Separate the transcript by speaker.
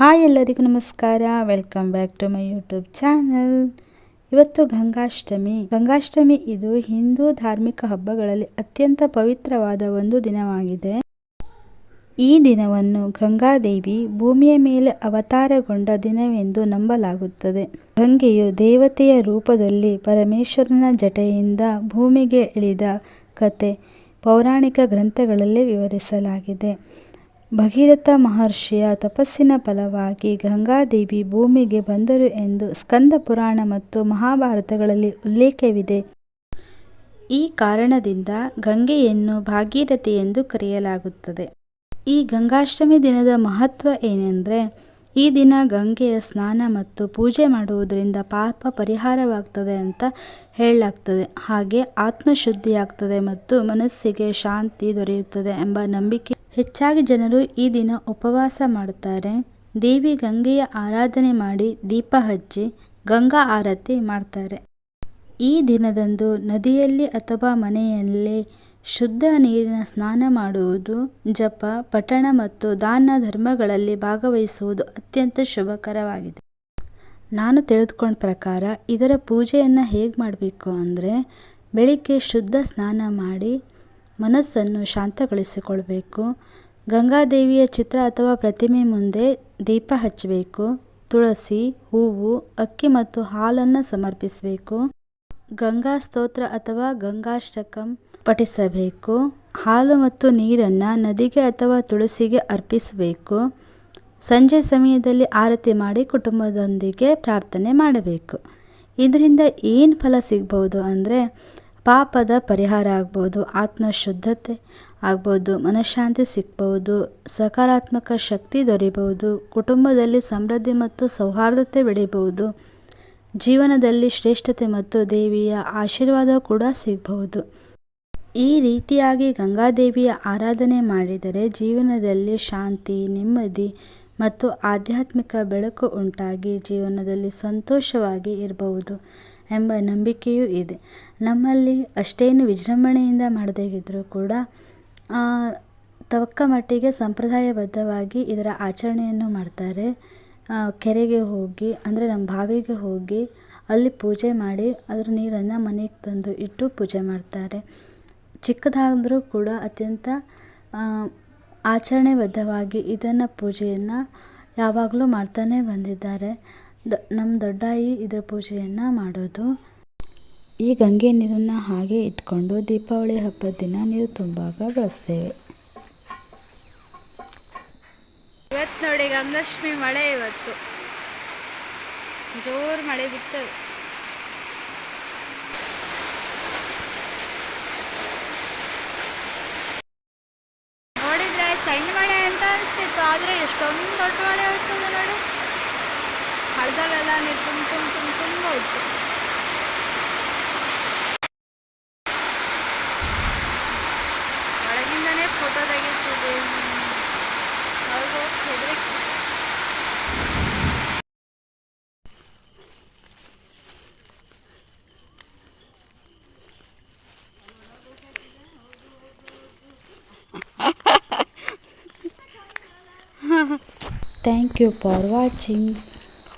Speaker 1: Hi ಎಲ್ಲರಿಗೂ ನಮಸ್ಕಾರ. Welcome back to my YouTube channel ಇವತ್ತು ಗಂಗಾಷ್ಟಮಿ. ಗಂಗಾಷ್ಟಮಿ ಇದು ಹಿಂದೂ ಧಾರ್ಮಿಕ ಹಬ್ಬಗಳಲ್ಲಿ ಅತ್ಯಂತ ಪವಿತ್ರವಾದ ಒಂದು ದಿನವಾಗಿದೆ. ಈ ದಿನವನ್ನು ಗಂಗಾದೇವಿ ಭೂಮಿಯ ಮೇಲೆ ಅವತಾರಗೊಂಡ ದಿನವೆಂದು ನಂಬಲಾಗುತ್ತದೆ. ಗಂಗೆಯು ದೇವತೆಯ ರೂಪದಲ್ಲಿ ಪರಮೇಶ್ವರನ ಜಟೆಯಿಂದ ಭೂಮಿಗೆ ಇಳಿದ ಕತೆ ಪೌರಾಣಿಕ ಗ್ರಂಥಗಳಲ್ಲಿ ವಿವರಿಸಲಾಗಿದೆ. ಭಗೀರಥ ಮಹರ್ಷಿಯ ತಪಸ್ಸಿನ ಫಲವಾಗಿ ಗಂಗಾದೇವಿ ಭೂಮಿಗೆ ಬಂದರು ಎಂದು ಸ್ಕಂದ ಪುರಾಣ ಮತ್ತು ಮಹಾಭಾರತಗಳಲ್ಲಿ ಉಲ್ಲೇಖವಿದೆ. ಈ ಕಾರಣದಿಂದ ಗಂಗೆಯನ್ನು ಭಾಗೀರಥಿ ಎಂದು ಕರೆಯಲಾಗುತ್ತದೆ. ಈ ಗಂಗಾಷ್ಟಮಿ ದಿನದ ಮಹತ್ವ ಏನೆಂದರೆ, ಈ ದಿನ ಗಂಗೆಯ ಸ್ನಾನ ಮತ್ತು ಪೂಜೆ ಮಾಡುವುದರಿಂದ ಪಾಪ ಪರಿಹಾರವಾಗ್ತದೆ ಅಂತ ಹೇಳಲಾಗ್ತದೆ. ಹಾಗೆ ಆತ್ಮಶುದ್ಧಿಯಾಗ್ತದೆ ಮತ್ತು ಮನಸ್ಸಿಗೆ ಶಾಂತಿ ದೊರೆಯುತ್ತದೆ ಎಂಬ ನಂಬಿಕೆ ಹೆಚ್ಚಾಗಿ ಜನರು ಈ ದಿನ ಉಪವಾಸ ಮಾಡುತ್ತಾರೆ. ದೇವಿ ಗಂಗೆಯ ಆರಾಧನೆ ಮಾಡಿ ದೀಪ ಹಚ್ಚಿ ಗಂಗಾ ಆರತಿ ಮಾಡ್ತಾರೆ. ಈ ದಿನದಂದು ನದಿಯಲ್ಲಿ ಅಥವಾ ಮನೆಯಲ್ಲೇ ಶುದ್ಧ ನೀರಿನ ಸ್ನಾನ ಮಾಡುವುದು, ಜಪ, ಪಠಣ ಮತ್ತು ದಾನ ಧರ್ಮಗಳಲ್ಲಿ ಭಾಗವಹಿಸುವುದು ಅತ್ಯಂತ ಶುಭಕರವಾಗಿದೆ. ನಾನು ತಿಳಿದುಕೊಂಡ ಪ್ರಕಾರ ಇದರ ಪೂಜೆಯನ್ನು ಹೇಗೆ ಮಾಡಬೇಕು ಅಂದರೆ, ಬೆಳಿಗ್ಗೆ ಶುದ್ಧ ಸ್ನಾನ ಮಾಡಿ ಮನಸ್ಸನ್ನು ಶಾಂತಗೊಳಿಸಿಕೊಳ್ಬೇಕು. ಗಂಗಾದೇವಿಯ ಚಿತ್ರ ಅಥವಾ ಪ್ರತಿಮೆ ಮುಂದೆ ದೀಪ ಹಚ್ಚಬೇಕು. ತುಳಸಿ, ಹೂವು, ಅಕ್ಕಿ ಮತ್ತು ಹಾಲನ್ನು ಸಮರ್ಪಿಸಬೇಕು. ಗಂಗಾ ಸ್ತೋತ್ರ ಅಥವಾ ಗಂಗಾಷ್ಟಕಂ ಪಠಿಸಬೇಕು. ಹಾಲು ಮತ್ತು ನೀರನ್ನು ನದಿಗೆ ಅಥವಾ ತುಳಸಿಗೆ ಅರ್ಪಿಸಬೇಕು. ಸಂಜೆ ಸಮಯದಲ್ಲಿ ಆರತಿ ಮಾಡಿ ಕುಟುಂಬದೊಂದಿಗೆ ಪ್ರಾರ್ಥನೆ ಮಾಡಬೇಕು. ಇದರಿಂದ ಏನು ಫಲ ಸಿಗ್ಬೋದು ಅಂದರೆ ಪಾಪದ ಪರಿಹಾರ ಆಗ್ಬೋದು ಆತ್ಮ ಶುದ್ಧತೆ ಆಗ್ಬೋದು, ಮನಃಶಾಂತಿ ಸಿಗ್ಬೋದು, ಸಕಾರಾತ್ಮಕ ಶಕ್ತಿ ದೊರೆಯಬಹುದು, ಕುಟುಂಬದಲ್ಲಿ ಸಮೃದ್ಧಿ ಮತ್ತು ಸೌಹಾರ್ದತೆ ಬೆಳೆಯಬಹುದು, ಜೀವನದಲ್ಲಿ ಶ್ರೇಷ್ಠತೆ ಮತ್ತು ದೇವಿಯ ಆಶೀರ್ವಾದ ಕೂಡ ಸಿಗಬಹುದು. ಈ ರೀತಿಯಾಗಿ ಗಂಗಾದೇವಿಯ ಆರಾಧನೆ ಮಾಡಿದರೆ ಜೀವನದಲ್ಲಿ ಶಾಂತಿ, ನೆಮ್ಮದಿ ಮತ್ತು ಆಧ್ಯಾತ್ಮಿಕ ಬೆಳಕು ಉಂಟಾಗಿ ಜೀವನದಲ್ಲಿ ಸಂತೋಷವಾಗಿ ಇರಬಹುದು. ಎಂಬ ನಂಬಿಕೆಯೂ ಇದೆ. ನಮ್ಮಲ್ಲಿ ಅಷ್ಟೇನು ವಿಜೃಂಭಣೆಯಿಂದ ಇದ್ದರೂ ಕೂಡ ತಕ್ಕ ಮಟ್ಟಿಗೆ ಸಂಪ್ರದಾಯಬದ್ಧವಾಗಿ ಇದರ ಆಚರಣೆಯನ್ನು ಮಾಡ್ತಾರೆ. ಕೆರೆಗೆ ಹೋಗಿ, ಅಂದರೆ ನಮ್ಮ ಬಾವಿಗೆ ಹೋಗಿ ಅಲ್ಲಿ ಪೂಜೆ ಮಾಡಿ ಅದರ ನೀರನ್ನು ಮನೆಗೆ ತಂದು ಇಟ್ಟು ಪೂಜೆ ಮಾಡ್ತಾರೆ. ಚಿಕ್ಕದಾದರೂ ಕೂಡ ಅತ್ಯಂತ ಆಚರಣೆಬದ್ಧವಾಗಿ ಇದನ್ನು ಪೂಜೆಯನ್ನು ಯಾವಾಗಲೂ ಮಾಡ್ತಾನೆ ಬಂದಿದ್ದಾರೆ. ನಮ್ಮ ದೊಡ್ಡಾಯಿ ಇದರ ಪೂಜೆಯನ್ನು ಮಾಡೋದು. ಈ ಗಂಗೆ ನೀರನ್ನು ಹಾಗೆ ಇಟ್ಕೊಂಡು ದೀಪಾವಳಿ ಹಬ್ಬದ ದಿನ ನೀರು ತುಂಬಾಗ ಬಳಸ್ತೇವೆ.
Speaker 2: ಇವತ್ತು ನೋಡಿ ಗಂಗಲಕ್ಷ್ಮಿ ಮಳೆ ಇವತ್ತು. ಜೋರು ಮಳೆ ಬಿತ್ತು ನೋಡಿದ್ರೆ ಸಣ್ಣ ಮಳೆ ಅಂತ ಅನಿಸ್ತಿತ್ತು, ಆದರೆ ಎಷ್ಟೊಂದು ದೊಡ್ಡ ಮಳೆ ಆಗ್ತದೆ ನೋಡಿ. ಹಳದಲ್ಲೆಲ್ಲ ನೀರು ತುಂಬ ತುಂಬ ತುಂಬ ತುಂಬ ಹೋಯ್ತು ಒಳಗಿಂದನೇ ಫೋಟೋ ತೆಗಿತಿದ್ದೆ ಹೌದು ಹೆದರಿಕೆ
Speaker 1: ಥ್ಯಾಂಕ್ ಯು ಫಾರ್ ವಾಚಿಂಗ್